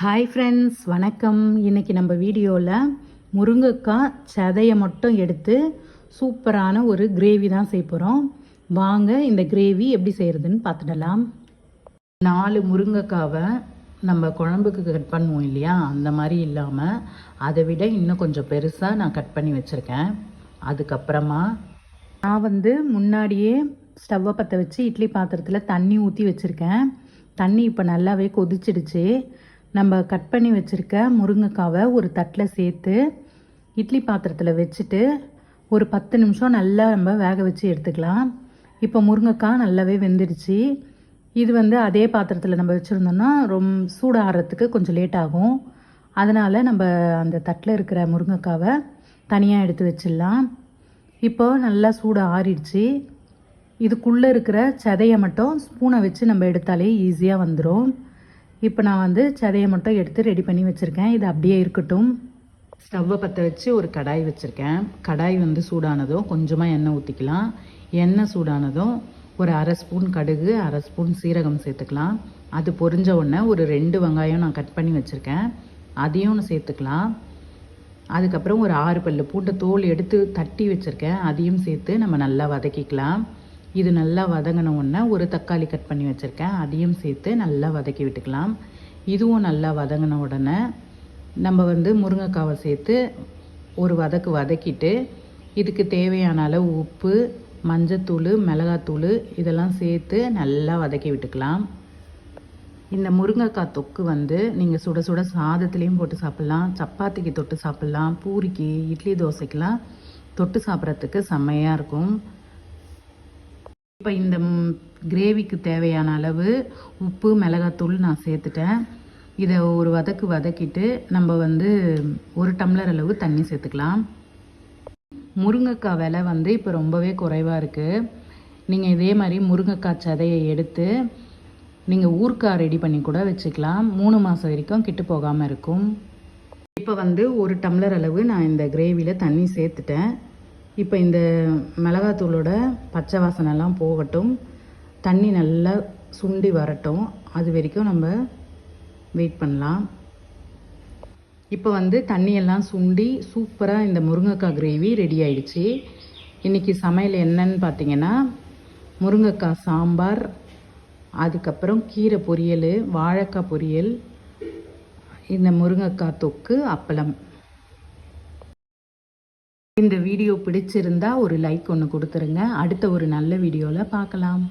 Hi friends வணக்கம். இன்றைக்கி நம்ம வீடியோவில் முருங்கைக்காய் சதையை மட்டும் எடுத்து சூப்பரான ஒரு கிரேவி தான் செய்ய போகிறோம் வாங்க இந்த கிரேவி எப்படி செய்கிறதுன்னு பார்த்துடலாம். நாலு முருங்கைக்காவை நம்ம குழம்புக்கு கட் பண்ணுவோம் இல்லையா? அந்த மாதிரி இல்லாமல் அதை விட இன்னும் கொஞ்சம் பெருசாக நான் கட் பண்ணி வச்சுருக்கேன். அதுக்கப்புறமா நான் வந்து முன்னாடியே ஸ்டவ்வை பற்ற வச்சு இட்லி பாத்திரத்தில் தண்ணி ஊற்றி வச்சுருக்கேன். தண்ணி இப்போ நல்லாவே கொதிச்சிடுச்சு. நம்ம கட் பண்ணி வச்சுருக்க முருங்கைக்காவை ஒரு தட்டில் சேர்த்து இட்லி பாத்திரத்தில் வச்சுட்டு ஒரு பத்து நிமிஷம் நல்லா நம்ம வேக வச்சு எடுத்துக்கலாம். இப்போ முருங்கைக்காய் நல்லாவே வெந்துடுச்சு. இது வந்து அதே பாத்திரத்தில் நம்ம வச்சுருந்தோம்னா ரொம்ப சூடாகிறதுக்கு கொஞ்சம் லேட் ஆகும். அதனால் நம்ம அந்த தட்டில் இருக்கிற முருங்கைக்காவை தனியாக எடுத்து வச்சிடலாம். இப்போ நல்லா சூடு ஆறிடுச்சு. இதுக்குள்ளே இருக்கிற சதையை மட்டும் ஸ்பூனை வச்சு நம்ம எடுத்தாலே ஈஸியாக வந்துடும் இப்போ நான் வந்து சதையை மட்டும் எடுத்து ரெடி பண்ணி வச்சுருக்கேன். இது அப்படியே இருக்கட்டும். ஸ்டவ்வை பற்ற வச்சு ஒரு கடாய் வச்சுருக்கேன். கடாய் வந்து சூடானதும் கொஞ்சமாக எண்ணெய் ஊற்றிக்கலாம் எண்ணெய் சூடானதும் ஒரு அரை ஸ்பூன் கடுகு அரை ஸ்பூன் சீரகம் சேர்த்துக்கலாம். அது பொரிஞ்ச உடனே ஒரு ரெண்டு வெங்காயம் நான் கட் பண்ணி வச்சுருக்கேன். அதையும் சேர்த்துக்கலாம். அதுக்கப்புறம் ஒரு ஆறு பல்லு பூண்டை தோல் எடுத்து தட்டி வச்சுருக்கேன். அதையும் சேர்த்து நம்ம நல்லா வதக்கிக்கலாம். இது நல்லா வதங்கின உடனே ஒரு தக்காளி கட் பண்ணி வச்சுருக்கேன். அதையும் சேர்த்து நல்லா வதக்கி விட்டுக்கலாம். இதுவும் நல்லா வதங்கின உடனே நம்ம வந்து முருங்கைக்காவை சேர்த்து ஒரு வதக்கு வதக்கிட்டு இதுக்கு தேவையான அளவு உப்பு மஞ்சத்தூள் மிளகாத்தூள் இதெல்லாம் சேர்த்து நல்லா வதக்கி விட்டுக்கலாம். இந்த முருங்கைக்காய் தொக்கு வந்து நீங்கள் சுட சுட சாதத்துலேயும் போட்டு சாப்பிட்லாம். சப்பாத்திக்கு தொட்டு சாப்பிட்லாம். பூரிக்கு இட்லி தோசைக்கெலாம் தொட்டு சாப்பிட்றதுக்கு செம்மையாக இருக்கும். இப்போ இந்த கிரேவிக்கு தேவையான அளவு உப்பு மிளகாத்தூள் நான் சேர்த்துட்டேன். இதை ஒரு வதக்கு வதக்கிட்டு நம்ம வந்து ஒரு டம்ளர் அளவு தண்ணி சேர்த்துக்கலாம். முருங்கைக்காய் விலை வந்து இப்போ ரொம்பவே குறைவாக இருக்குது நீங்கள் இதே மாதிரி முருங்கைக்காய் சதையை எடுத்து நீங்கள் ஊறுக்காய் ரெடி பண்ணி கூட வச்சுக்கலாம். மூணு மாதம் வரைக்கும் கெட்டு போகாமல் இருக்கும். இப்போ வந்து ஒரு டம்ளர் அளவு நான் இந்த கிரேவியில் தண்ணி சேர்த்துட்டேன். இப்போ இந்த மிளகாத்தூளோட பச்சை வாசனைலாம் போகட்டும். தண்ணி நல்லா சுண்டி வரட்டும். அது வரைக்கும் நம்ம வெயிட் பண்ணலாம். இப்போ வந்து தண்ணியெல்லாம் சுண்டி சூப்பராக இந்த முருங்கைக்காய் கிரேவி ரெடி ஆயிடுச்சு. இன்றைக்கி சமையல் என்னன்னு பார்த்தீங்கன்னா முருங்கைக்காய் சாம்பார் அதுக்கப்புறம் கீரை பொரியல் வாழைக்காய் பொரியல் இந்த முருங்கைக்காய் தொக்கு அப்பளம். இந்த வீடியோ பிடிச்சிருந்தா ஒரு லைக் ஒன்று கொடுத்துருங்க. அடுத்த ஒரு நல்ல வீடியோவில் பார்க்கலாம்.